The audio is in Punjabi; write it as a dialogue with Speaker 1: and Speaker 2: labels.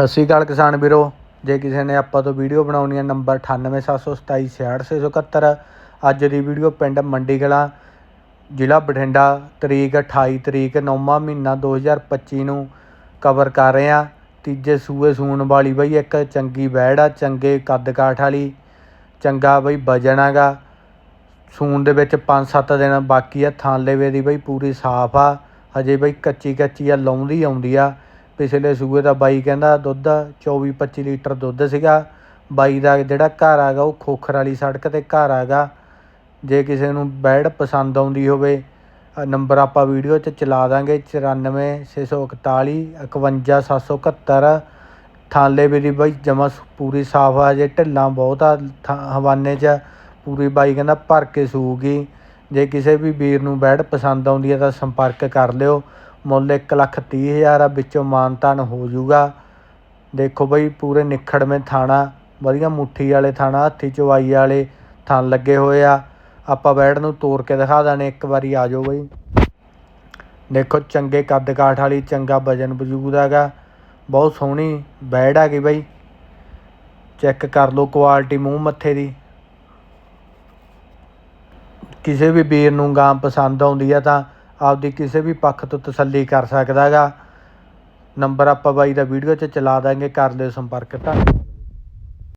Speaker 1: ਸਤਿ ਸ਼੍ਰੀ ਅਕਾਲ ਕਿਸਾਨ ਵੀਰੋ। ਜੇ ਕਿਸੇ ਨੇ ਆਪਾਂ ਤੋਂ ਵੀਡੀਓ ਬਣਾਉਣੀ ਹੈ, ਨੰਬਰ 9872266671 ਅੱਜ ਦੀ ਵੀਡੀਓ ਪਿੰਡ ਮੰਡੀ ਕਲਾਂ ਜ਼ਿਲ੍ਹਾ ਬਠਿੰਡਾ, ਤਰੀਕ 28 ਤਰੀਕ 9ਵਾਂ ਮਹੀਨਾ 2025 ਨੂੰ ਕਵਰ ਕਰ ਰਹੇ ਆ ਤੀਜੇ ਸੂਏ ਸੂਣ ਵਾਲੀ ਬਈ ਇੱਕ ਚੰਗੀ ਵੈੜ ਆ, ਚੰਗੇ ਕੱਦ ਕਾਠ ਵਾਲੀ, ਚੰਗਾ ਬਈ ਵਜਨ ਹੈਗਾ। ਸੂਣ ਦੇ ਵਿੱਚ 5-7 ਦਿਨ ਬਾਕੀ ਆ ਥਾਂਲੇਵੇ ਦੀ ਬਈ ਪੂਰੀ ਸਾਫ਼ ਆ। ਹਜੇ ਬਈ ਕੱਚੀ ਕੱਚੀ ਆ, ਲਾਉਂਦੀ ਆਉਂਦੀ ਆ। ਪਿਛਲੇ ਸੂਏ ਦਾ ਬਾਈ ਕਹਿੰਦਾ ਦੁੱਧ 24-25 ਲੀਟਰ ਦੁੱਧ ਸੀਗਾ। ਬਾਈ ਦਾ ਜਿਹੜਾ ਘਰ ਹੈਗਾ ਉਹ ਖੋਖਰ ਵਾਲੀ ਸੜਕ ਤੇ ਘਰ ਹੈਗਾ ਜੇ ਕਿਸੇ ਨੂੰ ਬੈਡ ਪਸੰਦ ਆਉਂਦੀ ਹੋਵੇ ਨੰਬਰ ਆਪਾਂ ਵੀਡੀਓ 'ਚ ਚਲਾ ਦਾਂਗੇ 94641 51771 ਥਾਲੇ ਵੀ ਦੀ ਬਾਈ ਜਮਾ ਪੂਰੀ ਸਾਫ਼ ਆ, ਜੇ ਢਿੱਲਾਂ ਬਹੁਤ ਆ, ਥਾਂ- ਹਵਾਨੇ 'ਚ, ਪੂਰੀ ਬਾਈ ਕਹਿੰਦਾ ਭਰ ਕੇ ਸੂਗੀ ਜੇ ਕਿਸੇ ਵੀ ਵੀਰ ਨੂੰ ਬੈਡ ਪਸੰਦ ਆਉਂਦੀ ਹੈ ਤਾਂ ਸੰਪਰਕ ਕਰ ਲਿਓ। ਮੁੱਲ ਇੱਕ ਲੱਖ ਤੀਹ ਹਜ਼ਾਰ ਆ, ਵਿੱਚੋਂ ਮਾਨ ਮਾਨਤਾਨ ਹੋ ਜੂਗਾ ਦੇਖੋ ਬਈ, ਪੂਰੇ ਨਿਖੜਵੇਂ ਥਾਣਾ, ਵਧੀਆ ਮੁੱਠੀ ਵਾਲੇ ਥਾਣਾ, ਹੱਥੀ ਚਵਾਈ ਵਾਲੇ ਥਣ ਲੱਗੇ ਹੋਏ ਆ। ਆਪਾਂ ਬੈਡ ਨੂੰ ਤੋੜ ਕੇ ਦਿਖਾ ਦਾਣੇ ਇੱਕ ਵਾਰੀ ਆ ਜਾਓ ਬਈ। ਦੇਖੋ, ਚੰਗੇ ਕੱਦ ਕਾਠ ਵਾਲੀ, ਚੰਗਾ ਵਜਨ ਵਜੂਦ ਹੈਗਾ। ਬਹੁਤ ਸੋਹਣੀ ਬੈਡ ਹੈਗੀ ਬਈ। ਚੈੱਕ ਕਰ ਲਓ ਕੁਆਲਿਟੀ ਮੂੰਹ ਮੱਥੇ ਦੀ। ਕਿਸੇ ਵੀ ਵੀਰ ਨੂੰ ਗਾਂ ਪਸੰਦ ਆਉਂਦੀ ਆ ਤਾਂ ਆਪਦੀ ਕਿਸੇ ਵੀ ਪੱਖ ਤੋਂ ਤਸੱਲੀ ਕਰ ਸਕਦਾ ਹੈਗਾ। ਨੰਬਰ ਆਪਾਂ ਬਾਈ ਦਾ ਵੀਡੀਓ 'ਚ ਚਲਾ ਦਾਂਗੇ, ਕਰ ਲਿਓ ਸੰਪਰਕ, ਧੰਨਵਾਦ।